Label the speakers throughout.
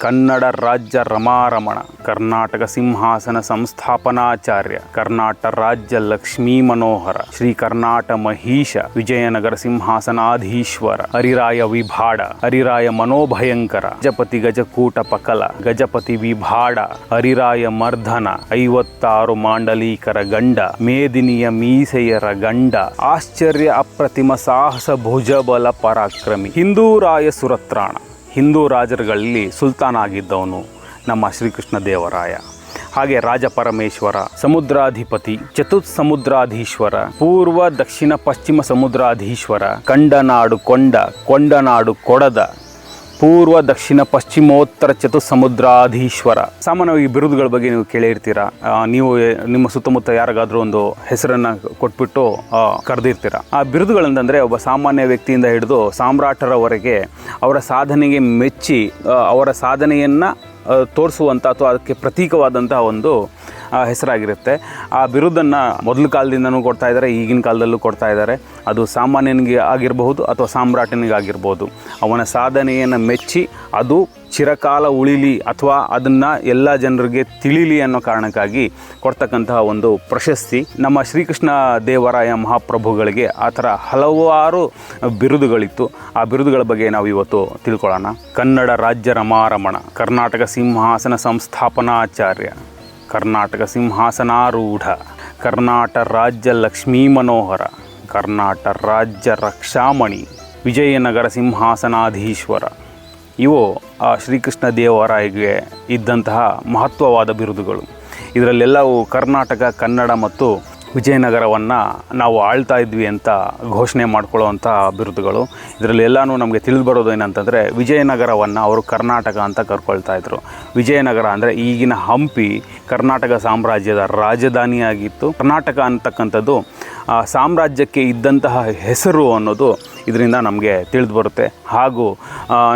Speaker 1: ಕನ್ನಡ ರಾಜ್ಯ ರಮಾರಮಣ, ಕರ್ನಾಟಕ ಸಿಂಹಾಸನ ಸಂಸ್ಥಾಪನಾಚಾರ್ಯ ಕರ್ನಾಟಕ ರಾಜ್ಯ ಲಕ್ಷ್ಮೀ ಮನೋಹರ, ಶ್ರೀ ಕರ್ನಾಟ ಮಹಿಷ ವಿಜಯನಗರ ಸಿಂಹಾಸನಾಧೀಶ್ವರ, ಹರಿರಾಯ ವಿಭಾಡ, ಹರಿರಾಯ ಮನೋಭಯಂಕರ, ಗಜಪತಿ ಗಜಕೂಟ ಪಕಲ, ಗಜಪತಿ ವಿಭಾಡ, ಹರಿರಾಯ ಮರ್ಧನ ಐವತ್ತಾರು ಮಾಂಡಲೀಕರ ಗಂಡ, ಮೇದಿನಿಯ ಮೀಸೆಯರ ಗಂಡ, ಆಶ್ಚರ್ಯ ಅಪ್ರತಿಮ ಸಾಹಸ ಭುಜಬಲ ಪರಾಕ್ರಮಿ, ಹಿಂದೂರಾಯ ಸುರತ್ರಾಣ. ಹಿಂದೂ ರಾಜರುಗಳಲ್ಲಿ ಸುಲ್ತಾನ್ ಆಗಿದ್ದವನು ನಮ್ಮ ಶ್ರೀಕೃಷ್ಣ ದೇವರಾಯ. ಹಾಗೆ ರಾಜ ಪರಮೇಶ್ವರ, ಸಮುದ್ರಾಧಿಪತಿ ಚತುತ್ ಸಮುದ್ರಾಧೀಶ್ವರ, ಪೂರ್ವ ದಕ್ಷಿಣ ಪಶ್ಚಿಮ ಸಮುದ್ರಾಧೀಶ್ವರ, ಕಂಡನಾಡು ಕೊಂಡ, ಕೊಂಡನಾಡು ಕೊಡದ ಪೂರ್ವ, ದಕ್ಷಿಣ, ಪಶ್ಚಿಮೋತ್ತರ ಚತುಸ್ಸಮುದ್ರಾಧೀಶ್ವರ ಸಾಮಾನ್ಯವಾಗಿ ಬಿರುದುಗಳ ಬಗ್ಗೆ ನೀವು ಕೇಳಿರ್ತೀರ? ನೀವು ನಿಮ್ಮ ಸುತ್ತಮುತ್ತ ಯಾರಿಗಾದ್ರೂ ಒಂದು ಹೆಸರನ್ನ ಕೊಟ್ಬಿಟ್ಟು ಕರೆದಿರ್ತೀರ? ಆ ಬಿರುದುಗಳಂತಂದ್ರೆ ಒಬ್ಬ ಸಾಮಾನ್ಯ ವ್ಯಕ್ತಿಯಿಂದ ಹಿಡಿದು ಸಾಮ್ರಾಟರವರೆಗೆ ಅವರ ಸಾಧನೆಗೆ ಮೆಚ್ಚಿ ಅವರ ಸಾಧನೆಯನ್ನ ತೋರಿಸುವಂಥ ಅಥವಾ ಅದಕ್ಕೆ ಪ್ರತೀಕವಾದಂತಹ ಒಂದು ಹೆಸರಾಗಿರುತ್ತೆ. ಆ ಬಿರುದನ್ನು ಮೊದಲ ಕಾಲದಿಂದನೂ ಕೊಡ್ತಾ ಇದ್ದಾರೆ, ಈಗಿನ ಕಾಲದಲ್ಲೂ ಕೊಡ್ತಾ ಇದ್ದಾರೆ. ಅದು ಸಾಮಾನ್ಯನಿಗೆ ಆಗಿರಬಹುದು ಅಥವಾ ಸಾಮ್ರಾಟನಿಗಾಗಿರ್ಬೋದು ಅವನ ಸಾಧನೆಯನ್ನು ಮೆಚ್ಚಿ ಅದು ಚಿರಕಾಲ ಉಳಿಲಿ ಅಥವಾ ಅದನ್ನು ಎಲ್ಲ ಜನರಿಗೆ ತಿಳಿಲಿ ಅನ್ನೋ ಕಾರಣಕ್ಕಾಗಿ ಕೊಡ್ತಕ್ಕಂತಹ ಒಂದು ಪ್ರಶಸ್ತಿ. ನಮ್ಮ ಶ್ರೀಕೃಷ್ಣ ದೇವರಾಯ ಮಹಾಪ್ರಭುಗಳಿಗೆ ಆ ಥರ ಹಲವಾರು ಬಿರುದುಗಳಿತ್ತು. ಆ ಬಿರುದುಗಳ ಬಗ್ಗೆ ನಾವು ಇವತ್ತು ತಿಳ್ಕೊಳ್ಳೋಣ. ಕನ್ನಡ ರಾಜ್ಯ ರಮಾರಮಣ, ಕರ್ನಾಟಕ ಸಿಂಹಾಸನ ಸಂಸ್ಥಾಪನಾಚಾರ್ಯ. ಕರ್ನಾಟಕ ಸಿಂಹಾಸನಾರೂಢ, ಕರ್ನಾಟ ರಾಜ್ಯ ಲಕ್ಷ್ಮೀ ಮನೋಹರ, ಕರ್ನಾಟ ರಾಜ್ಯ ರಕ್ಷಾಮಣಿ, ವಿಜಯನಗರ ಸಿಂಹಾಸನಾಧೀಶ್ವರ. ಇವು ಆ ಶ್ರೀಕೃಷ್ಣ ದೇವರಾಯಿಗೆ ಇದ್ದಂತಹ ಮಹತ್ವವಾದ ಬಿರುದುಗಳು. ಇದರಲ್ಲೆಲ್ಲವೂ ಕರ್ನಾಟಕ, ಕನ್ನಡ ಮತ್ತು ವಿಜಯನಗರವನ್ನು ನಾವು ಆಳ್ತಾ ಇದ್ವಿ ಅಂತ ಘೋಷಣೆ ಮಾಡ್ಕೊಳ್ಳುವಂಥ ಇದರಲ್ಲಿ ಇದರಲ್ಲೆಲ್ಲನೂ ನಮಗೆ ತಿಳಿದು ಬರೋದು ಏನಂತಂದರೆ, ವಿಜಯನಗರವನ್ನು ಅವರು ಕರ್ನಾಟಕ ಅಂತ ಕರ್ಕೊಳ್ತಾ ಇದ್ರು. ವಿಜಯನಗರ ಅಂದರೆ ಈಗಿನ ಹಂಪಿ ಕರ್ನಾಟಕ ಸಾಮ್ರಾಜ್ಯದ ರಾಜಧಾನಿಯಾಗಿತ್ತು. ಕರ್ನಾಟಕ ಅಂತಕ್ಕಂಥದ್ದು ಸಾಮ್ರಾಜ್ಯಕ್ಕೆ ಇದ್ದಂತಹ ಹೆಸರು ಅನ್ನೋದು ಇದರಿಂದ ನಮಗೆ ತಿಳಿದು ಬರುತ್ತೆ. ಹಾಗೂ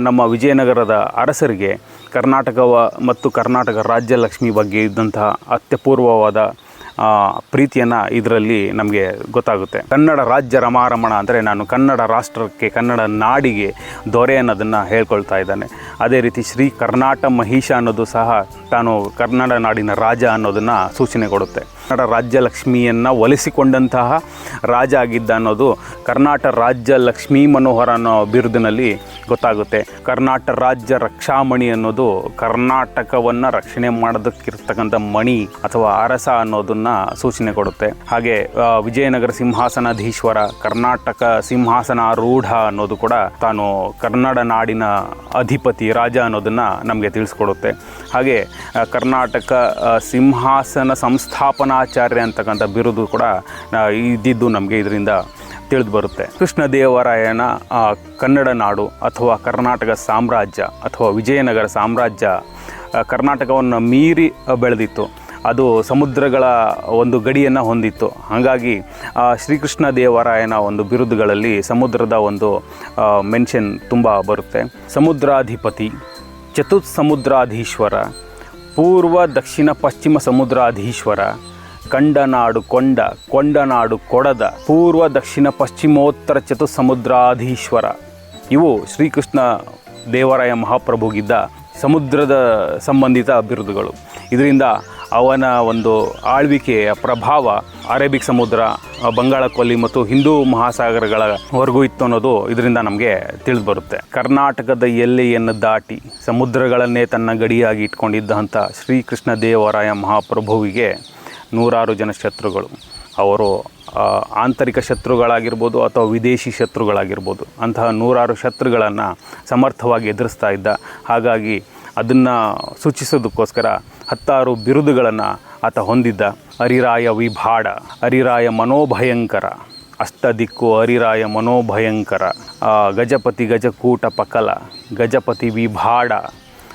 Speaker 1: ನಮ್ಮ ವಿಜಯನಗರದ ಅರಸರಿಗೆ ಕರ್ನಾಟಕವ ಮತ್ತು ಕರ್ನಾಟಕ ರಾಜ್ಯ ಲಕ್ಷ್ಮಿ ಬಗ್ಗೆ ಇದ್ದಂತಹ ಅತ್ಯಪೂರ್ವವಾದ ಪ್ರೀತಿಯನ್ನು ಇದರಲ್ಲಿ ನಮಗೆ ಗೊತ್ತಾಗುತ್ತೆ. ಕನ್ನಡ ರಾಜ್ಯ ರಮಾರಮಣ ಅಂದರೆ ನಾನು ಕನ್ನಡ ರಾಷ್ಟ್ರಕ್ಕೆ, ಕನ್ನಡ ನಾಡಿಗೆ ದೊರೆ ಅನ್ನೋದನ್ನು ಹೇಳ್ಕೊಳ್ತಾ ಇದ್ದಾನೆ. ಅದೇ ರೀತಿ ಶ್ರೀ ಕರ್ನಾಟ ಮಹಿಷ ಅನ್ನೋದು ಸಹ ತಾನು ಕರ್ನಾಟಕ ನಾಡಿನ ರಾಜ ಅನ್ನೋದನ್ನು ಸೂಚನೆ ಕೊಡುತ್ತೆ. ಕನ್ನಡ ರಾಜ್ಯ ಲಕ್ಷ್ಮಿಯನ್ನು ಒಲಿಸಿಕೊಂಡಂತಹ ರಾಜ ಆಗಿದ್ದ ಅನ್ನೋದು ಕರ್ನಾಟಕ ರಾಜ್ಯ ಲಕ್ಷ್ಮೀ ಮನೋಹರ ಅನ್ನೋ ಬಿರುದಿನಲ್ಲಿ ಗೊತ್ತಾಗುತ್ತೆ. ಕರ್ನಾಟಕ ರಾಜ್ಯ ರಕ್ಷಾಮಣಿ ಅನ್ನೋದು ಕರ್ನಾಟಕವನ್ನು ರಕ್ಷಣೆ ಮಾಡೋದಕ್ಕಿರ್ತಕ್ಕಂಥ ಮಣಿ ಅಥವಾ ಅರಸ ಅನ್ನೋದನ್ನು ಸೂಚನೆ ಕೊಡುತ್ತೆ. ಹಾಗೆ ವಿಜಯನಗರ ಸಿಂಹಾಸನಾಧೀಶ್ವರ, ಕರ್ನಾಟಕ ಸಿಂಹಾಸನಾರೂಢ ಅನ್ನೋದು ಕೂಡ ತಾನು ಕನ್ನಡ ನಾಡಿನ ಅಧಿಪತಿ, ರಾಜ ಅನ್ನೋದನ್ನು ನಮಗೆ ತಿಳಿಸ್ಕೊಡುತ್ತೆ. ಹಾಗೆ ಕರ್ನಾಟಕ ಸಿಂಹಾಸನ ಸಂಸ್ಥಾಪನಾಚಾರ್ಯ ಅಂತಕ್ಕಂಥ ಬಿರುದು ಕೂಡ ಇದ್ದಿದ್ದು ನಮಗೆ ಇದರಿಂದ ತಿಳಿದು ಬರುತ್ತೆ. ಕೃಷ್ಣದೇವರಾಯನ ಕನ್ನಡ ನಾಡು ಅಥವಾ ಕರ್ನಾಟಕ ಸಾಮ್ರಾಜ್ಯ ಅಥವಾ ವಿಜಯನಗರ ಸಾಮ್ರಾಜ್ಯ ಕರ್ನಾಟಕವನ್ನು ಮೀರಿ ಬೆಳೆದಿತ್ತು. ಅದು ಸಮುದ್ರಗಳ ಒಂದು ಗಡಿಯನ್ನು ಹೊಂದಿತ್ತು. ಹಾಗಾಗಿ ಶ್ರೀಕೃಷ್ಣ ದೇವರಾಯನ ಒಂದು ಬಿರುದುಗಳಲ್ಲಿ ಸಮುದ್ರದ ಒಂದು ಮೆನ್ಷನ್ ತುಂಬ ಬರುತ್ತೆ. ಸಮುದ್ರಾಧಿಪತಿ ಚತುತ್ ಸಮುದ್ರಾಧೀಶ್ವರ ಪೂರ್ವ, ದಕ್ಷಿಣ, ಪಶ್ಚಿಮ ಸಮುದ್ರಾಧೀಶ್ವರ, ಕಂಡನಾಡು ಕೊಂಡ, ಕೊಂಡನಾಡು ಕೊಡದ, ಪೂರ್ವ, ದಕ್ಷಿಣ, ಪಶ್ಚಿಮೋತ್ತರ ಚತುಸ್ಸಮುದ್ರಾಧೀಶ್ವರ ಇವು ಶ್ರೀಕೃಷ್ಣ ದೇವರಾಯ ಮಹಾಪ್ರಭುಗಿದ್ದ ಸಮುದ್ರದ ಸಂಬಂಧಿತ ಬಿರುದುಗಳು ಇದರಿಂದ ಅವನ ಒಂದು ಆಳ್ವಿಕೆಯ ಪ್ರಭಾವ ಅರೇಬಿಕ್ ಸಮುದ್ರ, ಬಂಗಾಳಕೊಲ್ಲಿ ಬಂಗಾಳ ಕೊಲ್ಲಿ ಮತ್ತು ಹಿಂದೂ ಮಹಾಸಾಗರಗಳವರೆಗೂ ಇತ್ತು ಅನ್ನೋದು ಇದರಿಂದ ನಮಗೆ ತಿಳಿದು ಬರುತ್ತೆ ಕರ್ನಾಟಕದ ಎಲ್ಲೆಯನ್ನು ದಾಟಿ ಸಮುದ್ರಗಳನ್ನೇ ತನ್ನ ಗಡಿಯಾಗಿ ಇಟ್ಕೊಂಡಿದ್ದಂಥ ಶ್ರೀಕೃಷ್ಣ ದೇವರಾಯ ಮಹಾಪ್ರಭುವಿಗೆ ನೂರಾರು ಜನ ಶತ್ರುಗಳು ಅವರು ಆಂತರಿಕ ಶತ್ರುಗಳಾಗಿರ್ಬೋದು ಅಥವಾ ವಿದೇಶಿ ಶತ್ರುಗಳಾಗಿರ್ಬೋದು ಅಂತಹ ನೂರಾರು ಶತ್ರುಗಳನ್ನು ಸಮರ್ಥವಾಗಿ ಎದುರಿಸ್ತಾ ಇದ್ದ. ಹಾಗಾಗಿ ಅದನ್ನು ಸೂಚಿಸೋದಕ್ಕೋಸ್ಕರ ಹತ್ತಾರು ಬಿರುದುಗಳನ್ನು ಆತ ಹೊಂದಿದ್ದ. ಅರಿರಾಯ ವಿಭಾಡ, ಅರಿರಾಯ ಮನೋಭಯಂಕರ, ಅಷ್ಟದಿಕ್ಕು ಅರಿರಾಯ ಮನೋಭಯಂಕರ ಗಜಪತಿ ಗಜಕೂಟ ಪಕಲ, ಗಜಪತಿ ವಿಭಾಡ,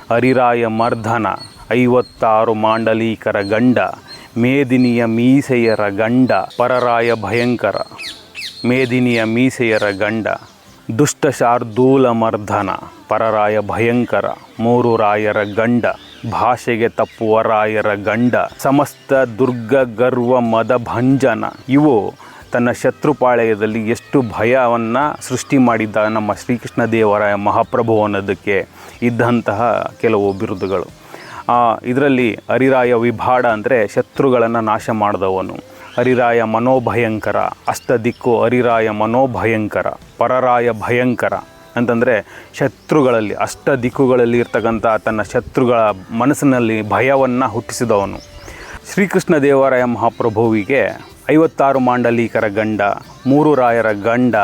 Speaker 1: ಅರಿರಾಯ ಮರ್ಧನ ಐವತ್ತಾರು ಮಾಂಡಲೀಕರ ಗಂಡ, ಮೇದಿನಿಯ ಮೀಸೆಯರ ಗಂಡ, ಪರರಾಯ ಭಯಂಕರ, ಮೇದಿನಿಯ ಮೀಸೆಯರ ಗಂಡ, ದುಷ್ಟ ಶಾರ್ದೂಲ ಮರ್ಧನ ಪರರಾಯ ಭಯಂಕರ, ಮೂರು ರಾಯರ ಗಂಡ. ಭಾಷೆಗೆ ತಪ್ಪುವ ರಾಯರ ಗಂಡ, ಸಮಸ್ತ ದುರ್ಗ ಗರ್ವ ಮದ ಭಂಜನ. ಇವು ತನ್ನ ಶತ್ರುಪಾಳಯದಲ್ಲಿ ಎಷ್ಟು ಭಯವನ್ನು ಸೃಷ್ಟಿ ಮಾಡಿದ್ದ ನಮ್ಮ ಶ್ರೀಕೃಷ್ಣ ದೇವರಾಯ ಮಹಾಪ್ರಭು ಅನ್ನೋದಕ್ಕೆ ಇದ್ದಂತಹ ಕೆಲವು ಬಿರುದುಗಳು. ಇದರಲ್ಲಿ ಹರಿರಾಯ ವಿಭಾಡ ಅಂದರೆ ಶತ್ರುಗಳನ್ನು ನಾಶ ಮಾಡಿದವನು. ಹರಿರಾಯ ಮನೋಭಯಂಕರ, ಅಷ್ಟದಿಕ್ಕು ಹರಿರಾಯ ಮನೋಭಯಂಕರ, ಪರರಾಯ ಭಯಂಕರ. ಅಂತಂದರೆ ಶತ್ರುಗಳಲ್ಲಿ ಅಷ್ಟ ದಿಕ್ಕುಗಳಲ್ಲಿ ಇರ್ತಕ್ಕಂಥ ತನ್ನ ಶತ್ರುಗಳ ಮನಸ್ಸಿನಲ್ಲಿ ಭಯವನ್ನು ಹುಟ್ಟಿಸಿದವನು. ಶ್ರೀಕೃಷ್ಣ ದೇವರಾಯ ಮಹಾಪ್ರಭುವಿಗೆ ಐವತ್ತಾರು ಮಾಂಡಲೀಕರ ಗಂಡ, ಮೂರು ರಾಯರ ಗಂಡ,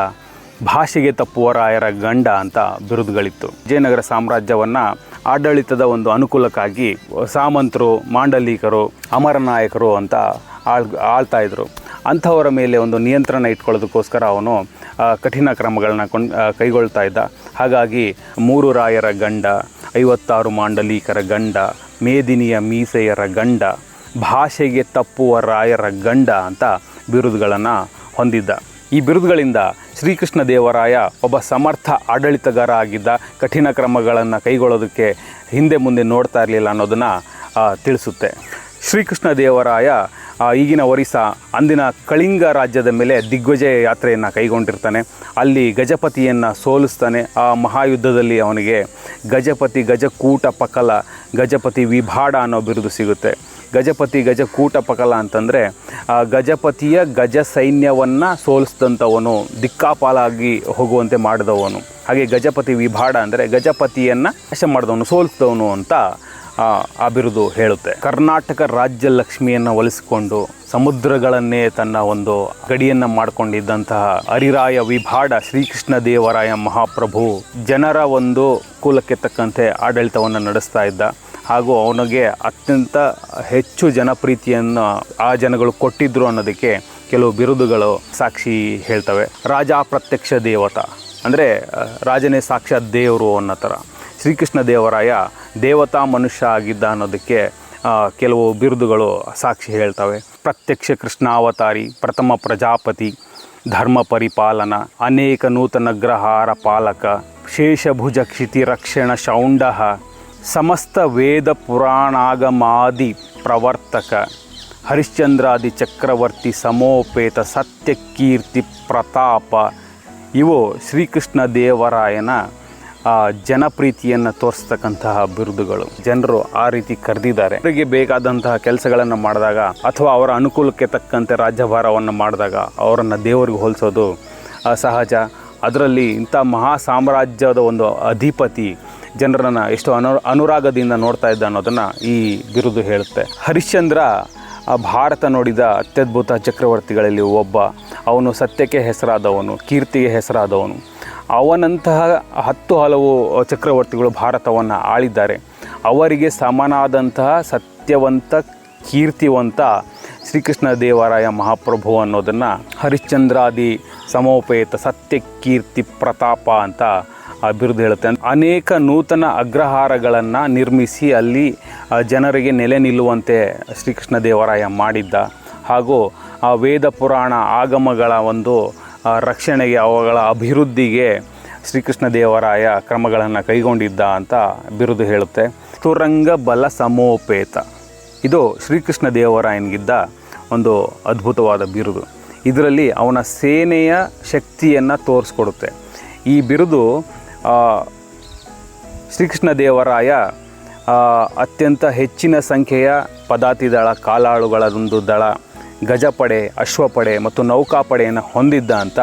Speaker 1: ಭಾಷೆಗೆ ತಪ್ಪುವ ರಾಯರ ಗಂಡ ಅಂತ ಬಿರುದುಗಳಿತ್ತು. ವಿಜಯನಗರ ಸಾಮ್ರಾಜ್ಯವನ್ನು ಆಡಳಿತದ ಒಂದು ಅನುಕೂಲಕ್ಕಾಗಿ ಸಾಮಂತರು, ಮಾಂಡಲೀಕರು, ಅಮರನಾಯಕರು ಅಂತ ಆಳ್ ಆಳ್ತಾ ಇದ್ರು. ಅಂಥವರ ಮೇಲೆ ಒಂದು ನಿಯಂತ್ರಣ ಇಟ್ಕೊಳ್ಳೋದಕ್ಕೋಸ್ಕರ ಅವನು ಕಠಿಣ ಕ್ರಮಗಳನ್ನ ಕೊಂಡ್ ಕೈಗೊಳ್ತಾ ಇದ್ದ. ಹಾಗಾಗಿ ಮೂರು ರಾಯರ ಗಂಡ, ಐವತ್ತಾರು ಮಾಂಡಲೀಕರ ಗಂಡ, ಮೇದಿನಿಯ ಮೀಸೆಯರ ಗಂಡ, ಭಾಷೆಗೆ ತಪ್ಪುವ ರಾಯರ ಗಂಡ ಅಂತ ಬಿರುದುಗಳನ್ನು ಹೊಂದಿದ್ದ. ಈ ಬಿರುದುಗಳಿಂದ ಶ್ರೀಕೃಷ್ಣ ದೇವರಾಯ ಒಬ್ಬ ಸಮರ್ಥ ಆಡಳಿತಗಾರ ಆಗಿದ್ದ. ಕಠಿಣ ಕ್ರಮಗಳನ್ನು ಕೈಗೊಳ್ಳೋದಕ್ಕೆ ಹಿಂದೆ ಮುಂದೆ ನೋಡ್ತಾ ಇರಲಿಲ್ಲ ಅನ್ನೋದನ್ನು ತಿಳಿಸುತ್ತೆ. ಶ್ರೀಕೃಷ್ಣ ದೇವರಾಯ ಈಗಿನ ಒರಿಸ್ಸಾ ಅಂದಿನ ಕಳಿಂಗ ರಾಜ್ಯದ ಮೇಲೆ ದಿಗ್ವಿಜಯ ಯಾತ್ರೆಯನ್ನು ಕೈಗೊಂಡಿರ್ತಾನೆ. ಅಲ್ಲಿ ಗಜಪತಿಯನ್ನು ಸೋಲಿಸ್ತಾನೆ. ಆ ಮಹಾಯುದ್ಧದಲ್ಲಿ ಅವನಿಗೆ ಗಜಪತಿ ಗಜಕೂಟ ಪಕಲ, ಗಜಪತಿ ವಿಭಾಡ ಅನ್ನೋ ಬಿರುದು ಸಿಗುತ್ತೆ. ಗಜಪತಿ ಗಜಕೂಟ ಪಕಲ ಅಂತಂದರೆ ಗಜಪತಿಯ ಗಜ ಸೈನ್ಯವನ್ನು ಸೋಲಿಸಿದಂಥವನು, ದಿಕ್ಕಾಪಾಲಾಗಿ ಹೋಗುವಂತೆ ಮಾಡಿದವನು. ಹಾಗೆ ಗಜಪತಿ ವಿಭಾಡ ಅಂದರೆ ಗಜಪತಿಯನ್ನು ನಾಶ ಮಾಡಿದವನು, ಸೋಲಿಸಿದವನು ಅಂತ ಆ, ಬಿರುದು ಹೇಳುತ್ತೆ. ಕರ್ನಾಟಕ ರಾಜ್ಯ ಲಕ್ಷ್ಮಿಯನ್ನು ಒಲಿಸಿಕೊಂಡು ಸಮುದ್ರಗಳನ್ನೇ ತನ್ನ ಒಂದು ಗಡಿಯನ್ನು ಮಾಡಿಕೊಂಡಿದ್ದಂತಹ ಹರಿರಾಯ ವಿಭಾಡ ಶ್ರೀಕೃಷ್ಣ ದೇವರಾಯ ಮಹಾಪ್ರಭು ಜನರ ಒಂದು ಕುಲಕ್ಕೆ ತಕ್ಕಂತೆ ಆಡಳಿತವನ್ನು ನಡೆಸ್ತಾ ಇದ್ದ. ಹಾಗೂ ಅವನಿಗೆ ಅತ್ಯಂತ ಹೆಚ್ಚು ಜನಪ್ರೀತಿಯನ್ನು ಆ ಜನಗಳು ಕೊಟ್ಟಿದ್ರು ಅನ್ನೋದಕ್ಕೆ ಕೆಲವು ಬಿರುದುಗಳು ಸಾಕ್ಷಿ ಹೇಳ್ತವೆ. ರಾಜ ಪ್ರತ್ಯಕ್ಷ ದೇವತ. ಅಂದರೆ ರಾಜನೇ ಸಾಕ್ಷಾತ್ ದೇವರು ಅನ್ನೋ ಥರ ಶ್ರೀಕೃಷ್ಣ ದೇವರಾಯ ದೇವತಾ ಮನುಷ್ಯ ಆಗಿದ್ದ ಅನ್ನೋದಕ್ಕೆ ಕೆಲವು ಬಿರುದುಗಳು ಸಾಕ್ಷಿ ಹೇಳ್ತವೆ. ಪ್ರತ್ಯಕ್ಷ ಕೃಷ್ಣಾವತಾರಿ, ಪ್ರಥಮ ಪ್ರಜಾಪತಿ, ಧರ್ಮ ಪರಿಪಾಲನ, ಅನೇಕ ನೂತನ ಗ್ರಹಾರ ಪಾಲಕ, ಶೇಷಭುಜ ಕ್ಷಿತಿರಕ್ಷಣ ಶೌಂಡ ಸಮಸ್ತ ವೇದ ಪುರಾಣಾಗಮಾದಿ ಪ್ರವರ್ತಕ, ಹರಿಶ್ಚಂದ್ರಾದಿ ಚಕ್ರವರ್ತಿ ಸಮೋಪೇತ ಸತ್ಯಕೀರ್ತಿ ಪ್ರತಾಪ, ಇವು ಶ್ರೀಕೃಷ್ಣ ದೇವರಾಯನ ಆ, ಜನಪ್ರೀತಿಯನ್ನು ತೋರಿಸ್ತಕ್ಕಂತಹ ಬಿರುದುಗಳು. ಜನರು ಆ ರೀತಿ ಕರೆದಿದ್ದಾರೆ. ಅವರಿಗೆ ಬೇಕಾದಂತಹ ಕೆಲಸಗಳನ್ನು ಮಾಡಿದಾಗ ಅಥವಾ ಅವರ ಅನುಕೂಲಕ್ಕೆ ತಕ್ಕಂತೆ ರಾಜ್ಯಭಾರವನ್ನು ಮಾಡಿದಾಗ ಅವರನ್ನು ದೇವರಿಗೆ ಹೋಲಿಸೋದು ಸಹಜ. ಅದರಲ್ಲಿ ಇಂಥ ಮಹಾ ಸಾಮ್ರಾಜ್ಯದ ಒಂದು ಅಧಿಪತಿ ಜನರನ್ನು ಎಷ್ಟು ಅನು ಅನುರಾಗದಿಂದ ನೋಡ್ತಾ ಇದ್ದ ಅನ್ನೋದನ್ನು ಈ ಬಿರುದು ಹೇಳುತ್ತೆ. ಹರಿಶ್ಚಂದ್ರ ಭಾರತ ನೋಡಿದ ಅತ್ಯದ್ಭುತ ಚಕ್ರವರ್ತಿಗಳಲ್ಲಿ ಒಬ್ಬ. ಅವನು ಸತ್ಯಕ್ಕೆ ಹೆಸರಾದವನು ಕೀರ್ತಿಗೆ ಹೆಸರಾದವನು. ಅವನಂತಹ ಹತ್ತು ಹಲವು ಚಕ್ರವರ್ತಿಗಳು ಭಾರತವನ್ನು ಆಳಿದ್ದಾರೆ. ಅವರಿಗೆ ಸಮನಾದಂತಹ ಸತ್ಯವಂತ, ಕೀರ್ತಿವಂತ ಶ್ರೀಕೃಷ್ಣ ದೇವರಾಯ ಮಹಾಪ್ರಭು ಅನ್ನೋದನ್ನು ಹರಿಶ್ಚಂದ್ರಾದಿ ಸಮೋಪೇತ ಸತ್ಯ, ಕೀರ್ತಿ, ಪ್ರತಾಪ ಅಂತ ಅಭಿವೃದ್ಧಿ ಹೇಳುತ್ತೆ. ಅನೇಕ ನೂತನ ಅಗ್ರಹಾರಗಳನ್ನು ನಿರ್ಮಿಸಿ ಅಲ್ಲಿ ಜನರಿಗೆ ನೆಲೆ ನಿಲ್ಲುವಂತೆ ಶ್ರೀಕೃಷ್ಣ ದೇವರಾಯ ಮಾಡಿದ್ದ. ಹಾಗೂ ಆ ವೇದ ಪುರಾಣ ಆಗಮಗಳ ಒಂದು ರಕ್ಷಣೆಗೆ, ಅವುಗಳ ಅಭಿವೃದ್ಧಿಗೆ ಶ್ರೀಕೃಷ್ಣ ದೇವರಾಯ ಕ್ರಮಗಳನ್ನು ಕೈಗೊಂಡಿದ್ದ ಅಂತ ಬಿರುದು ಹೇಳುತ್ತೆ. ತುರಂಗ ಬಲ ಸಮೋಪೇತ. ಇದು ಶ್ರೀಕೃಷ್ಣ ದೇವರಾಯನಿಗಿದ್ದ ಒಂದು ಅದ್ಭುತವಾದ ಬಿರುದು. ಇದರಲ್ಲಿ ಅವನ ಸೇನೆಯ ಶಕ್ತಿಯನ್ನು ತೋರಿಸ್ಕೊಡುತ್ತೆ. ಈ ಬಿರುದು ಶ್ರೀಕೃಷ್ಣ ದೇವರಾಯ ಅತ್ಯಂತ ಹೆಚ್ಚಿನ ಸಂಖ್ಯೆಯ ಪದಾತಿ ದಳ ಕಾಲಾಳುಗಳ ಒಂದು ದಳ ಗಜಪಡೆ, ಅಶ್ವಪಡೆ ಮತ್ತು ನೌಕಾಪಡೆಯನ್ನು ಹೊಂದಿದ್ದ ಅಂತ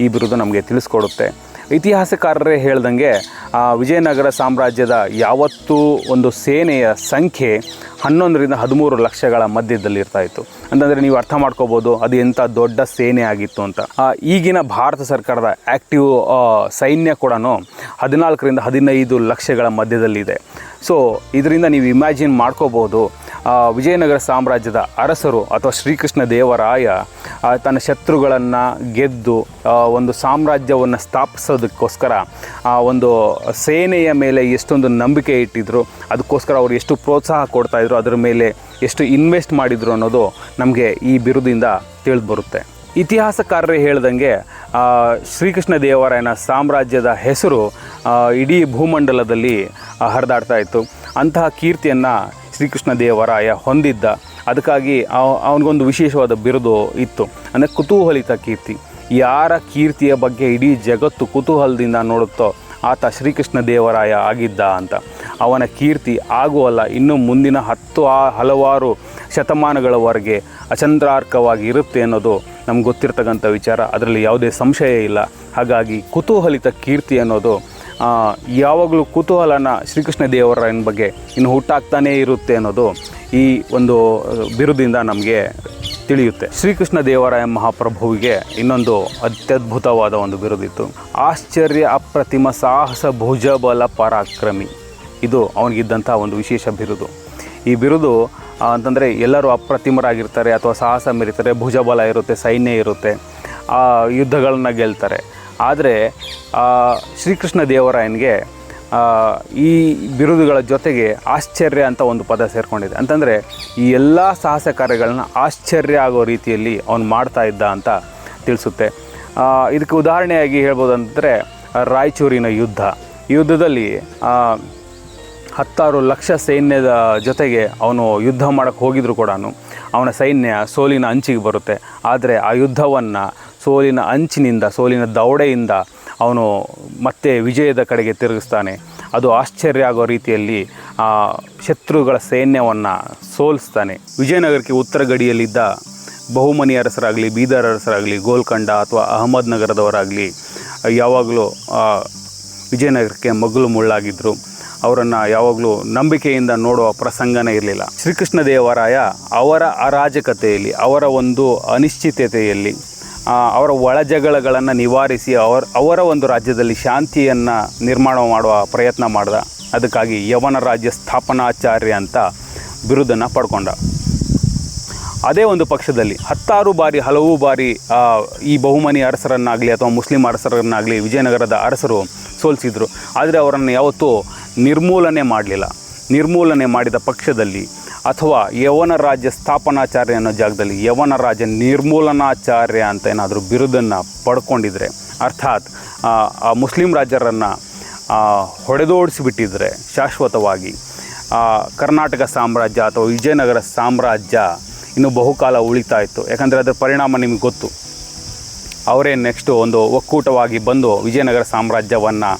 Speaker 1: ಈ ಬಿರುದು ನಮಗೆ ತಿಳಿಸ್ಕೊಡುತ್ತೆ. ಇತಿಹಾಸಕಾರರೇ ಹೇಳ್ದಂಗೆ ಆ ವಿಜಯನಗರ ಸಾಮ್ರಾಜ್ಯದ ಯಾವತ್ತೂ ಒಂದು ಸೇನೆಯ ಸಂಖ್ಯೆ ಹನ್ನೊಂದರಿಂದ ಹದಿಮೂರು ಲಕ್ಷಗಳ ಮಧ್ಯದಲ್ಲಿ ಇರ್ತಾ ಇತ್ತು. ಅಂತಂದರೆ ನೀವು ಅರ್ಥ ಮಾಡ್ಕೋಬೋದು, ಅದು ಎಂಥ ದೊಡ್ಡ ಸೇನೆ ಆಗಿತ್ತು ಅಂತ. ಈಗಿನ ಭಾರತ ಸರ್ಕಾರದ ಆ್ಯಕ್ಟಿವ್ ಸೈನ್ಯ ಕೂಡ ಹದಿನಾಲ್ಕರಿಂದ ಹದಿನೈದು ಲಕ್ಷಗಳ ಮಧ್ಯದಲ್ಲಿದೆ. ಸೊ, ಇದರಿಂದ ನೀವು ಇಮ್ಯಾಜಿನ್ ಮಾಡ್ಕೋಬೋದು ವಿಜಯನಗರ ಸಾಮ್ರಾಜ್ಯದ ಅರಸರು ಅಥವಾ ಶ್ರೀಕೃಷ್ಣ ದೇವರಾಯ ತನ್ನ ಶತ್ರುಗಳನ್ನು ಗೆದ್ದು ಒಂದು ಸಾಮ್ರಾಜ್ಯವನ್ನು ಸ್ಥಾಪಿಸೋದಕ್ಕೋಸ್ಕರ, ಆ, ಒಂದು ಸೇನೆಯ ಮೇಲೆ ಎಷ್ಟೊಂದು ನಂಬಿಕೆ ಇಟ್ಟಿದ್ರು, ಅದಕ್ಕೋಸ್ಕರ ಅವರು ಎಷ್ಟು ಪ್ರೋತ್ಸಾಹ ಕೊಡ್ತಾಯಿದ್ರು ಅದರ ಮೇಲೆ ಎಷ್ಟು ಇನ್ವೆಸ್ಟ್ ಮಾಡಿದ್ರು ಅನ್ನೋದು ನಮಗೆ ಈ ಬಿರುದಿಂದ ತಿಳಿದು ಬರುತ್ತೆ ಇತಿಹಾಸಕಾರರೇ ಹೇಳ್ದಂಗೆ ಶ್ರೀಕೃಷ್ಣ ದೇವರಾಯನ ಸಾಮ್ರಾಜ್ಯದ ಹೆಸರು ಇಡೀ ಭೂಮಂಡಲದಲ್ಲಿ ಹರಿದಾಡ್ತಾ ಇತ್ತು. ಅಂತಹ ಕೀರ್ತಿಯನ್ನು ಶ್ರೀಕೃಷ್ಣ ದೇವರಾಯ ಹೊಂದಿದ್ದ. ಅದಕ್ಕಾಗಿ ಅವನಿಗೊಂದು ವಿಶೇಷವಾದ ಬಿರುದು ಇತ್ತು. ಅಂದರೆ ಕುತೂಹಲಿತ ಕೀರ್ತಿ. ಯಾರ ಕೀರ್ತಿಯ ಬಗ್ಗೆ ಇಡೀ ಜಗತ್ತು ಕುತೂಹಲದಿಂದ ನೋಡುತ್ತೋ ಆತ ಶ್ರೀಕೃಷ್ಣ ದೇವರಾಯ ಆಗಿದ್ದ ಅಂತ. ಅವನ ಕೀರ್ತಿ ಆಗುವಲ್ಲ. ಇನ್ನು ಮುಂದಿನ ಹತ್ತು ಆ, ಹಲವಾರು ಶತಮಾನಗಳವರೆಗೆ ಅಚಂದ್ರಾರ್ಕವಾಗಿ ಇರುತ್ತೆ ಅನ್ನೋದು ನಮ್ಗೆ ಗೊತ್ತಿರ್ತಕ್ಕಂಥ ವಿಚಾರ. ಅದರಲ್ಲಿ ಯಾವುದೇ ಸಂಶಯ ಇಲ್ಲ. ಹಾಗಾಗಿ ಕುತೂಹಲಿತ ಕೀರ್ತಿ ಅನ್ನೋದು ಯಾವಾಗಲೂ ಕುತೂಹಲನ ಶ್ರೀಕೃಷ್ಣ ದೇವರಾಯನ ಬಗ್ಗೆ ಇನ್ನು ಹುಟ್ಟಾಗ್ತಾನೇ ಇರುತ್ತೆ ಅನ್ನೋದು ಈ ಒಂದು ಬಿರುದಿಂದ ನಮಗೆ ತಿಳಿಯುತ್ತೆ. ಶ್ರೀಕೃಷ್ಣ ದೇವರಾಯ ಮಹಾಪ್ರಭುವಿಗೆ ಇನ್ನೊಂದು ಅತ್ಯದ್ಭುತವಾದ ಒಂದು ಬಿರುದಿತ್ತು. ಆಶ್ಚರ್ಯ ಅಪ್ರತಿಮ ಸಾಹಸ ಭುಜಬಲ ಪರಾಕ್ರಮಿ. ಇದು ಅವನಿಗಿದ್ದಂಥ ಒಂದು ವಿಶೇಷ ಬಿರುದು. ಈ ಬಿರುದು ಅಂತಂದರೆ ಎಲ್ಲರೂ ಅಪ್ರತಿಮರಾಗಿರ್ತಾರೆ ಅಥವಾ ಸಾಹಸ ಮೆರೀತಾರೆ ಭುಜಬಲ ಇರುತ್ತೆ ಸೈನ್ಯ ಇರುತ್ತೆ. ಆ, ಯುದ್ಧಗಳನ್ನ ಗೆಲ್ತಾರೆ. ಆದರೆ ಶ್ರೀಕೃಷ್ಣ ದೇವರಾಯನಿಗೆ ಈ ಬಿರುದುಗಳ ಜೊತೆಗೆ ಆಶ್ಚರ್ಯ ಅಂತ ಒಂದು ಪದ ಸೇರಿಕೊಂಡಿದೆ. ಅಂತಂದರೆ, ಈ ಎಲ್ಲ ಸಾಹಸ ಕಾರ್ಯಗಳನ್ನ ಆಶ್ಚರ್ಯ ಆಗೋ ರೀತಿಯಲ್ಲಿ ಅವನು ಮಾಡ್ತಾ ಇದ್ದ ಅಂತ ತಿಳಿಸುತ್ತೆ. ಇದಕ್ಕೆ ಉದಾಹರಣೆಯಾಗಿ ಹೇಳ್ಬೋದಂದರೆ, ರಾಯಚೂರಿನ ಯುದ್ಧ. ಯುದ್ಧದಲ್ಲಿ ಹತ್ತಾರು ಲಕ್ಷ ಸೈನ್ಯದ ಜೊತೆಗೆ ಅವನು ಯುದ್ಧ ಮಾಡೋಕ್ಕೆ ಹೋಗಿದ್ರು ಕೂಡ ಅವನ ಸೈನ್ಯ ಸೋಲಿನ ಅಂಚಿಗೆ ಬರುತ್ತೆ. ಆದರೆ ಆ ಯುದ್ಧವನ್ನು ಸೋಲಿನ ಅಂಚಿನಿಂದ, ಸೋಲಿನ ದೌಡೆಯಿಂದ ಅವನು ಮತ್ತೆ ವಿಜಯದ ಕಡೆಗೆ ತಿರುಗಿಸ್ತಾನೆ. ಅದು ಆಶ್ಚರ್ಯ ಆಗೋ ರೀತಿಯಲ್ಲಿ ಆ ಶತ್ರುಗಳ ಸೈನ್ಯವನ್ನು ಸೋಲಿಸ್ತಾನೆ. ವಿಜಯನಗರಕ್ಕೆ ಉತ್ತರ ಗಡಿಯಲ್ಲಿದ್ದ ಬಹುಮನಿ ಅರಸರಾಗಲಿ, ಬೀದರ್ ಅರಸರಾಗಲಿ, ಗೋಲ್ಕಂಡ ಅಥವಾ ಅಹಮದ್ ನಗರದವರಾಗಲಿ, ಯಾವಾಗಲೂ ವಿಜಯನಗರಕ್ಕೆ ಮಗಲು ಮುಳ್ಳಾಗಿದ್ದರು ಅವರನ್ನು ಯಾವಾಗಲೂ ನಂಬಿಕೆಯಿಂದ ನೋಡುವ ಪ್ರಸಂಗನೇ ಇರಲಿಲ್ಲ. ಶ್ರೀಕೃಷ್ಣ ದೇವರಾಯ ಅವರ ಅರಾಜಕತೆಯಲ್ಲಿ, ಅವರ ಒಂದು ಅನಿಶ್ಚಿತತೆಯಲ್ಲಿ ಅವರ ಒಳಜಗಳಗಳನ್ನು ನಿವಾರಿಸಿ ಅವರ ಅವರ ಒಂದು ರಾಜ್ಯದಲ್ಲಿ ಶಾಂತಿಯನ್ನು ನಿರ್ಮಾಣ ಮಾಡುವ ಪ್ರಯತ್ನ ಮಾಡ್ದ. ಅದಕ್ಕಾಗಿ ಯವನ ರಾಜ್ಯ ಸ್ಥಾಪನಾಚಾರ್ಯ ಅಂತ ಬಿರುದನ್ನು ಪಡ್ಕೊಂಡ. ಅದೇ ಒಂದು ಪಕ್ಷದಲ್ಲಿ ಹತ್ತಾರು ಬಾರಿ, ಹಲವು ಬಾರಿ ಈ ಬಹುಮನಿ ಅರಸರನ್ನಾಗಲಿ ಅಥವಾ ಮುಸ್ಲಿಂ ಅರಸರನ್ನಾಗಲಿ ವಿಜಯನಗರದ ಅರಸರು ಸೋಲಿಸಿದರು. ಆದರೆ ಅವರನ್ನು ಯಾವತ್ತೂ ನಿರ್ಮೂಲನೆ ಮಾಡಲಿಲ್ಲ. ನಿರ್ಮೂಲನೆ ಮಾಡಿದ ಪಕ್ಷದಲ್ಲಿ ಅಥವಾ ಯವನ ರಾಜ್ಯ ಸ್ಥಾಪನಾಚಾರ್ಯ ಅನ್ನೋ ಜಾಗದಲ್ಲಿ ಯವನ ರಾಜ್ಯ ನಿರ್ಮೂಲನಾಚಾರ್ಯ ಅಂತ ಏನಾದರೂ ಬಿರುದನ್ನು ಪಡ್ಕೊಂಡಿದ್ರೆ ಅರ್ಥಾತ್ ಆ, ಮುಸ್ಲಿಂ ರಾಜರನ್ನು ಹೊಡೆದೋಡಿಸಿಬಿಟ್ಟಿದ್ರೆ ಶಾಶ್ವತವಾಗಿ ಕರ್ನಾಟಕ ಸಾಮ್ರಾಜ್ಯ ಅಥವಾ ವಿಜಯನಗರ ಸಾಮ್ರಾಜ್ಯ ಇನ್ನು ಬಹುಕಾಲ ಉಳಿತಾ ಇತ್ತು. ಯಾಕಂದರೆ ಅದರ ಪರಿಣಾಮ ನಿಮಗೆ ಗೊತ್ತು. ಅವರೇ ನೆಕ್ಸ್ಟು ಒಂದು ಒಕ್ಕೂಟವಾಗಿ ಬಂದು ವಿಜಯನಗರ ಸಾಮ್ರಾಜ್ಯವನ್ನು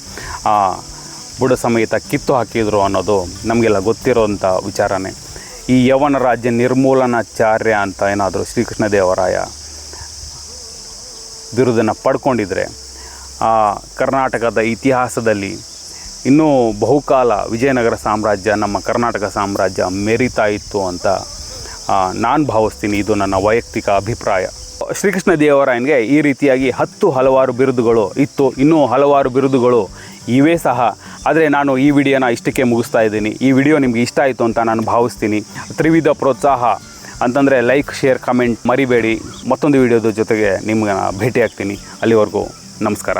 Speaker 1: ಬುಡ ಸಮೇತ ಕಿತ್ತು ಹಾಕಿದರು ಅನ್ನೋದು ನಮಗೆಲ್ಲ ಗೊತ್ತಿರೋವಂಥ ವಿಚಾರನೇ. ಈ ಯವನ ರಾಜ್ಯ ನಿರ್ಮೂಲನಾಚಾರ್ಯ ಅಂತ ಏನಾದರೂ ಶ್ರೀಕೃಷ್ಣ ದೇವರಾಯ ಬಿರುದನ್ನು ಪಡ್ಕೊಂಡಿದ್ರೆ ಆ, ಕರ್ನಾಟಕದ ಇತಿಹಾಸದಲ್ಲಿ ಇನ್ನೂ ಬಹುಕಾಲ ವಿಜಯನಗರ ಸಾಮ್ರಾಜ್ಯ ನಮ್ಮ ಕರ್ನಾಟಕ ಸಾಮ್ರಾಜ್ಯ ಮೆರಿತಾ ಇತ್ತು ಅಂತ ನಾನು ಭಾವಿಸ್ತೀನಿ ಇದು ನನ್ನ ವೈಯಕ್ತಿಕ ಅಭಿಪ್ರಾಯ. ಶ್ರೀಕೃಷ್ಣ ದೇವರಾಯನಿಗೆ ಈ ರೀತಿಯಾಗಿ ಹತ್ತು ಹಲವಾರು ಬಿರುದುಗಳು ಇತ್ತು. ಇನ್ನೂ ಹಲವಾರು ಬಿರುದುಗಳು ಇವೇ ಸಹ. ಆದರೆ ನಾನು ಈ ವಿಡಿಯೋನ ಇಷ್ಟಕ್ಕೆ ಮುಗಿಸ್ತಾ ಇದ್ದೀನಿ. ಈ ವಿಡಿಯೋ ನಿಮಗೆ ಇಷ್ಟ ಆಯಿತು ಅಂತ ನಾನು ಭಾವಿಸ್ತೀನಿ. ತ್ರಿವಿಧ ಪ್ರೋತ್ಸಾಹ ಅಂತಂದರೆ ಲೈಕ್ ಶೇರ್ ಕಮೆಂಟ್ ಮರಿಬೇಡಿ. ಮತ್ತೊಂದು ವಿಡಿಯೋದ ಜೊತೆಗೆ ನಿಮ್ಗೆ ಭೇಟಿ ಆಗ್ತೀನಿ ಅಲ್ಲಿವರೆಗೂ ನಮಸ್ಕಾರ.